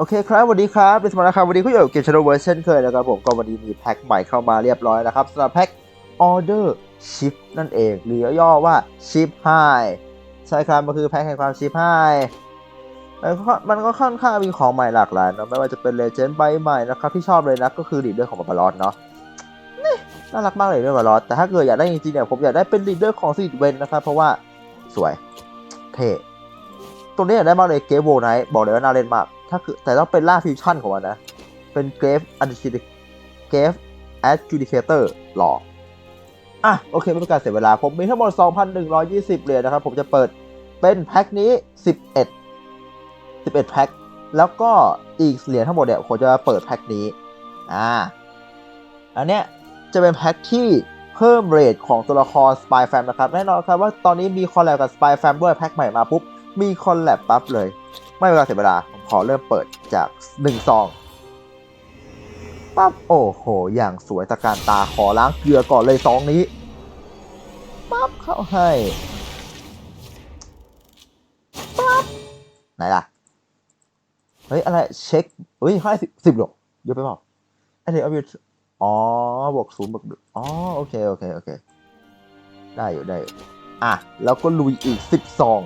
โอเคครับสวัสดีครับเป็นสมาร์ทครับวันนี้ก็อยู่กับเกมชาร์ลเวอร์ช่นเคยนะครับผมก็วันนี้มีแพ็คใหม่เข้ามาเรียบร้อยนะครับสำหรับแพ็ค Order Ship นั่นเองหรือย่อว่า Ship High ใช่ครับมันคือแพ็คแห่งความ Ship High มันก็มันก็ค่อนข้างมีของใหม่หลากหลายเนะไม่ว่าจะเป็นเลเจนด์ใบใหม่นะครับที่ชอบเลยนะก็คือลีดเดอร์ของบาบารอสเนาะนี่น่ารักมากเลยเรื่องบาบารอสแต่ถ้าเกิดอยากได้จริงๆเนี่ยผมอยากได้เป็นลีดเดอร์ของซีดเวนนะครับเพราะว่าสวยเท่ตรงนี้อยากได้มากเลยเกฟโวไนท์บอกเลยว่าน่าเล่นมาก ถ้าคือแต่ต้องเป็นล่าฟิวชั่นของมันนะ เป็นเกรฟอันดิเกรฟแอดจูดิเคเตอร์หล่ออะ โอเค ไม่เป็นการเสียเวลา ผมมีทั้งหมด 2,120 เหรียญนะครับ ผมจะเปิดเป็นแพ็คนี้ 11 11 แพ็ค แล้วก็อีกเหรียญทั้งหมดเนี่ยผมจะเปิดแพ็คนี้ อ่า อันเนี้ยจะเป็นแพ็คที่เพิ่มเรทของตัวละคร Spy Fam นะครับ แน่นอนครับว่าตอนนี้มีคอลแลบกับ Spy Fam ด้วยแพ็คใหม่มาปุ๊บ มีคอลแลบปั๊บเลย ไม่เวลาเสียเวลา ผมขอเริ่มเปิดจาก1ซองปั๊บโอ้โห อย่างสวยตะการตาขอล้างเกลือก่อนเลยซองนี้ปั๊บเข้าให้ปั๊บไหนล่ะ เฮ้ย อะไร เช็คเฮ้ยให้สิบสิบหรอเยอะไปเปล่าอันนี้เอาไปอ๋อบวกศูนย์บวกอ๋อ โอเค โอเค โอเค ได้อยู่ ได้อยู่อะ แล้วก็ลุยอีกสิบซอง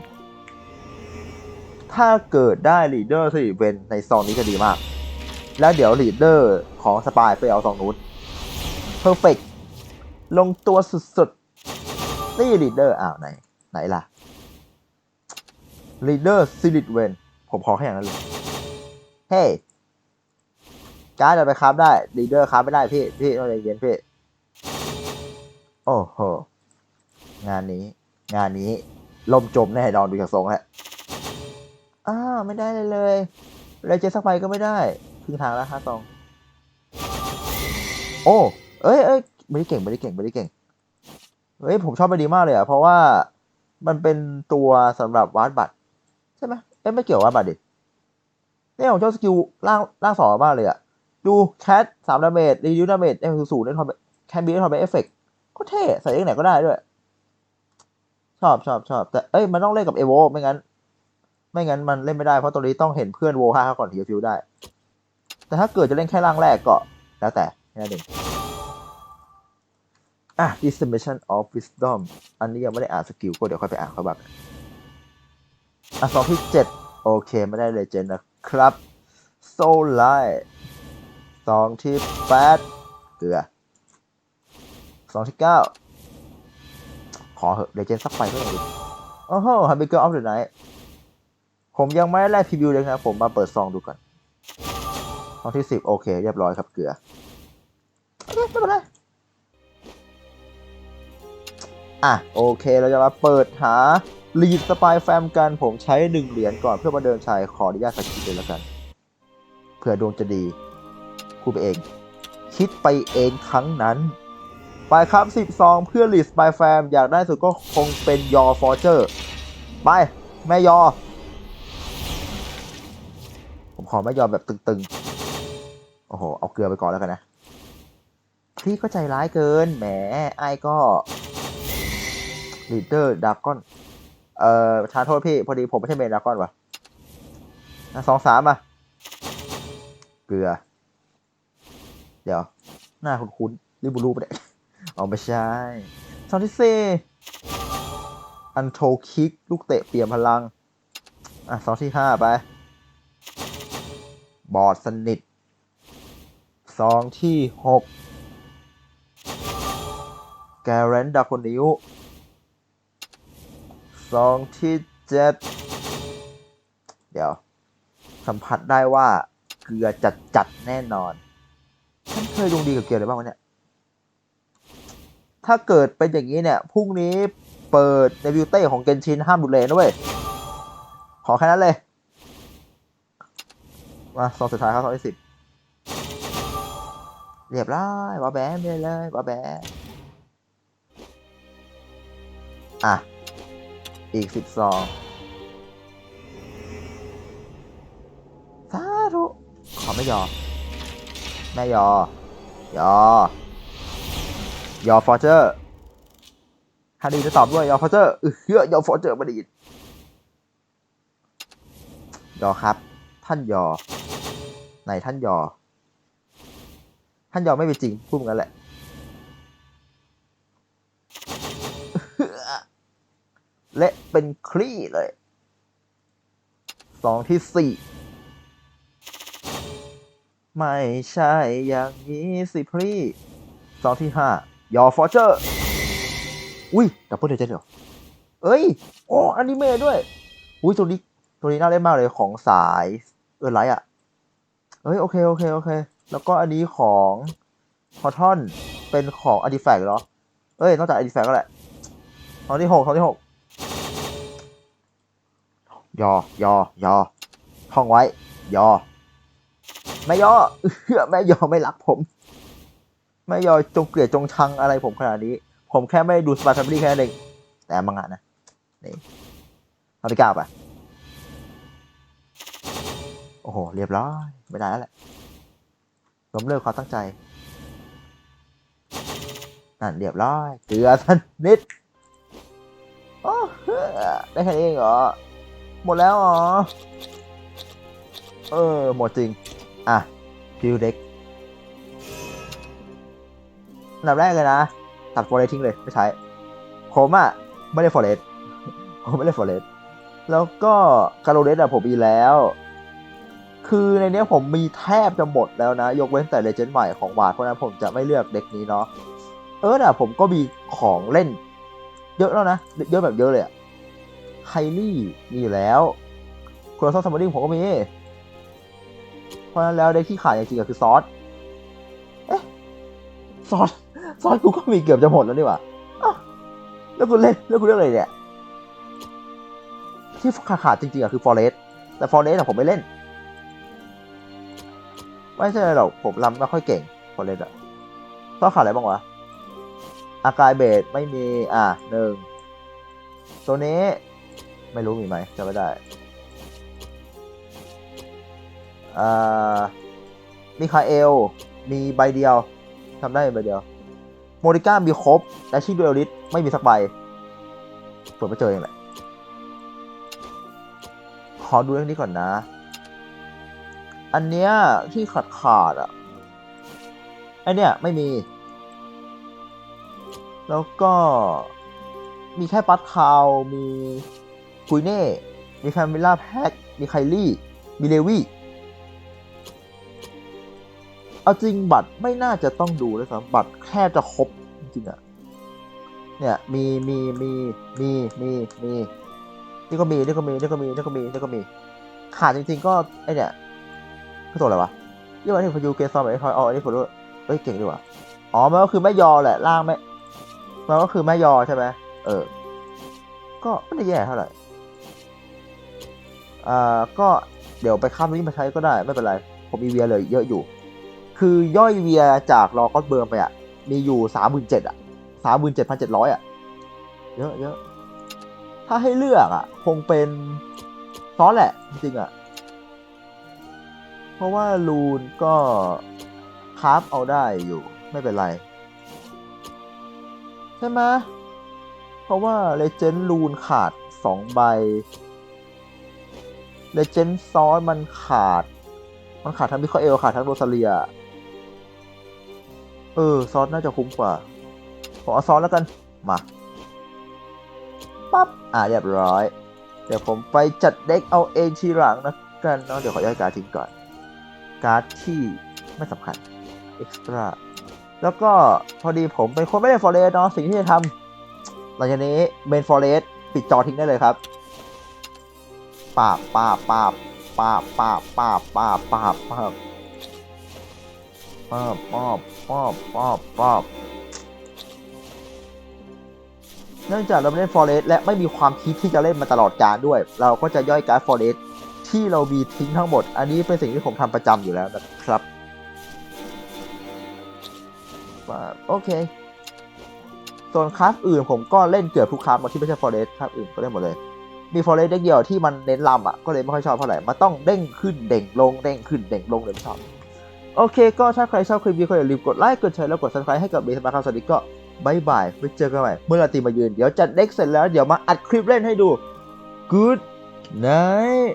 ถ้าเกิดได้ลีดเดอร์สิเวนในซองนี้จะดีมาก แล้วเดี๋ยวลีดเดอร์ของสปายไปเอาซองนู้นเพอร์เฟกลงตัวสุดๆ นี่ลีดเดอร์อ้าวไหน ไหนล่ะลีดเดอร์ซิลิตเวนผมขอแค่อย่างนั้นเลย เฮ้การ์ดจะไปคราฟได้ลีดเดอร์คราฟไม่ได้พี่ พี่ต้องใจเย็นพี่ โอ้โห งานนี้ งานนี้ล่มจมแน่นอนดูจากทรงแล้ว อ้าวไม่ได้เลยเลยเลยเจสักไฟก็ไม่ได้ครึ่งทางแล้วห้าซอง โอ้เอ้ยเอ้ยไม่ได้เก่งไม่ได้เก่งไม่ได้เก่งเฮ้ยผมชอบไปดีมากเลยอะเพราะว่ามันเป็นตัวสำหรับวาดบัตรใช่ไหมเอ้ยไม่เกี่ยววาดบัตรดิเนี่ยผมชอบสกิลล่างล่างสองมากเลยอะดูแคทสามดาเมจรีดิวดาเมจได้คือศูนย์ได้ทอมแคนบีได้ทอมเอฟเฟกต์ก็เท่ใส่เองไหนก็ได้ด้วย ชอบชอบชอบแต่เอ้ยมันต้องเล่นกับเอโวไม่งั้น ไม่งั้นมันเล่นไม่ได้เพราะตัวนี้ต้องเห็นเพื่อนโวห้าก่อนถึงจะฟิวได้ แต่ถ้าเกิดจะเล่นแค่ร่างแรกก็แล้วแต่แค่นั้นเองอะ Dissemination of Wisdom อันนี้ยังไม่ได้อ่านสกิลก็เดี๋ยวค่อยไปอ่านเขาแบบอะสองที่เจ็ดโอเค ไม่ได้เลยเจนนะครับ Soul Light สองที่แปดเกลือสองที่เก้าขอเหอะเดเจนสักไปก็ยังดีโอ้โห Hamburger of the Night ผมยังไม่ได้แลกพรีวิวเลยนะผมมาเปิดซองดูก่อนซองที่สิบโอเค เรียบร้อยครับเกลือไม่เป็นไรอะโอเคเราจะมาเปิดหาลีดสปายแฟมกันผมใช้หนึ่งเหรียญก่อนเพื่อมาเดินชายขออนุญาตสกิปเลยแล้วกันเผื่อดวงจะดีพูไปเอง คิดไปเองครั้งนั้น ไปครับสิบซองเพื่อลีดสปายแฟมอยากได้สุดก็คงเป็นยอฟอร์เจอร์ ไป แม่ยอ อไม่ยอมแบบตึงๆ โอ้โห เอาเกลือไปก่อนแล้วกันนะ พี่ก็ใจร้ายเกิน แหม ไอ้ก็ลีดเดอร์ดากอน เอ่อทานโทษพี่ พอดีผมไม่ใช่เมนดากอนวะสองสามอะ เกลือ เดี๋ยว หน้าคุ้นๆรีบูรูปเนี่ยเอาไม่ใช่สองที่สี่อันโทคิก ลูกเตะเปี่ยมพลัง อะสองที่ห้าไป บอดสนิทซองที่หกแกเรนดาคนนิ้วซองที่เจ็ดเดี๋ยว สัมผัสได้ว่าเกลือจัดจัดแน่นอน ฉันเคยดวงดีกับเกลือเลยบ้างวะเนี่ย ถ้าเกิดเป็นอย่างนี้เนี่ย พรุ่งนี้เปิดเดบิวเต้ของเกนชินห้ามดูเลยนะเว้ย ขอแค่นั้นเลย มาซองสุดท้ายครับซองที่สิบเรียบร้อยวอแบนไปเลยวอแบนอะ อีกสิบซองสาธุขอไม่ยอมแม่ยอ ยอ ยอฟอร์เจอร์ฮันดีจะตอบด้วย ยอฟอร์เจอร์เออเฮ้ยยอฟอร์เจอร์มาดียอครับ ท่านยอ ไหนท่านยอ ท่านยอไม่เป็นจริงพูดงั้นแหละ เละเป็นคลี่เลย สองที่สี่ ไม่ใช่อย่างนี้สิพรี่สองที่ห้ายอฟอร์เจอร์ อุ้ยดับเบิลเดจเหรอเอ้ย โอ้อนิเมะด้วย อุ้ยตัวนี้ตัวนี้น่าเล่นมากเลยของสาย เออไรอะเอ้ยโอเคโอเคโอเค แล้วก็อันนี้ของพอทอนเป็นของอ r t ิแฟกเหรอเอ้ยนอกจากอ r t ิแฟกก็แหละตอนที่หกตอนที่หกยอยอยอท่องไว้ ยอไม่ยอเอื้อแม่ยอไม่รักผมแม่ยอจงเกลียดจงชังอะไรผมขนาดนี้ ผมแค่ไม่ดูสปาร์ทัมลี่แค่นั้นเองแต่มังงะนะนี่ตอนที่เก้าไปะ โอ้โห เรียบร้อย ไม่ได้แล้วแหละล้มเลิกความตั้งใจ นั่นเรียบร้อย เกลือสันนิดโอ้เฮ้อได้แค่นี้เองเหรอ หมดแล้วเหรอ เออ หมดจริง อะพิวเด็กอันดับแรกเลยนะ ตัดฟอร์เรสทิ้งเลย ไม่ใช้ ผมอะไม่ได้ฟอร์เรสผมไม่ได้ฟอร์เรสแล้วก็การโรเดสอะผมมีแล้ว คือในนี้ผมมีแทบจะหมดแล้วนะ ยกเว้นแต่เลเจนด์ใหม่ของวาดเพราะนั้นผมจะไม่เลือกเด็กนี้เนาะเออน่ะผมก็มีของเล่น เยอะแล้วนะ เยอะแบบเยอะเลยอะไฮลี่มีอยู่แล้วโคลอสซัมเบอร์ดิ้งผมก็มี เพราะนั้นแล้วเด็กที่ขายจริงๆก็คือซอสเอ๊ะซอสซอสกูก็มีเกือบจะหมดแล้วนี่หว่าแล้วกูเล่นแล้วกูเลือกอะไรเนี่ยที่ขาดจริงๆอะคือฟอเรสแต่ฟอเรสอะผมไม่เล่น ไม่ใช่หรอกผมรำไม่ค่อยเก่งฟอเรสอะต้องขาดอะไรบ้างวะอากายเบสไม่มี อะหนึ่งตัวนี้ไม่รู้มีไหมจำไม่ได้อ่ามีคาเอล มีใบเดียวทำได้ใบเดียว โมริก้ามีครบ แต่ชิงดูเอลิสไม่มีสักใบเปิดมาเจอเองแหละขอดูเรื่องนี้ก่อนนะ อันเนี้ยที่ขาดขาดอะไอเนี้ยไม่มี แล้วก็มีแค่ปัตคาว มีคุยเน่ มีแฟมิล่าแพ็กมีไคลี่ มีเลวี่เอาจริงบัตรไม่น่าจะต้องดูเลยครับบัตรแค่จะครบจริงๆอะเนี่ยมีมีมีมีมีมีนี่ก็มีนี่ก็มีนี่ก็มีนี่ก็มีนี่ก็มีขาดจริง ๆ ก็ไอเนี่ย คือตัวอะไรวะยี่ห้อนี่พายุเกซอมไอทอยอ๋ออันนี้ผมรู้เอ้ยเก่งดีว่ะอ๋อมันก็คือแม่ยอแหละล่างแม่มันก็คือแม่ยอใช่ไหมเออ ก็ไม่ได้แย่เท่าไหร่อ่าก็เดี๋ยวไปข้ามนี้มาใช้ก็ได้ไม่เป็นไร ผมมีเวียเลยเยอะอยู่ คือย่อยเวียจากรอก็อตเบิร์มไปอะ มีอยู่สามหมื่นเจ็ดอะสามหมื่นเจ็ดพันเจ็ดร้อยอะ เยอะเยอะถ้าให้เลือกอะ คงเป็นซอสแหละ จริงๆอะ เพราะว่าลูนก็คราฟเอาได้อยู่ไม่เป็นไร ใช่ไหมเพราะว่าเลเจนด์ลูนขาดสองใบเลเจนด์ซอสมันขาด มันขาดทั้งมิคาเอลขาดทั้งโรซาเลีย เออ ซอสน่าจะคุ้มกว่า ขอเอาซอสแล้วกัน มาปั๊บ อ่าเรียบร้อย เดี๋ยวผมไปจัดเด็กเอาเองทีหลังนะกันเนาะเดี๋ยวขอย้ายการทิ้งก่อน การ์ดที่ไม่สำคัญเอ็กซ์ตร้าแล้วก็พอดีผมเป็นคนไม่ได้ฟอเรสเนาะสิ่งที่จะทำหลังจากนี้เมนฟอเรสปิดจอทิ้งได้เลยครับปาบปาบปาบปาบปาบปาบปาบปาบปาบปาบปาบปาบปาบปาบเนื่องจากเราเล่นฟอเรสและไม่มีความคิดที่จะเล่นมาตลอดการด้วย เราก็จะย่อยการ์ดฟอเรส ที่เรามีทิ้งทั้งหมด อันนี้เป็นสิ่งที่ผมทำประจำอยู่แล้วนะครับโอเค ส่วนคลาสอื่นผมก็เล่นเกือบทุกคลาสมาที่ไม่ใช่ฟอเรสคลาสอื่นก็เล่นหมดเลย มีฟอเรสเด็กเดียวที่มันเน้นลำอะก็เลยไม่ค่อยชอบเท่าไหร่ มันต้องเด้งขึ้นเด้งลงเด้งขึ้นเด้งลงเลยไม่ชอบ โอเค ก็ถ้าใครชอบคลิปนี้ก็อย่าลืมกดไลค์กดแชร์แล้วกด subscribe ให้กับเบสมาครับสวัสดีก็บายบายไว้เจอกันใหม่เมื่อราตรีมายืน เดี๋ยวจัดเด็กเสร็จแล้วเดี๋ยวมาอัดคลิปเล่นให้ดู good night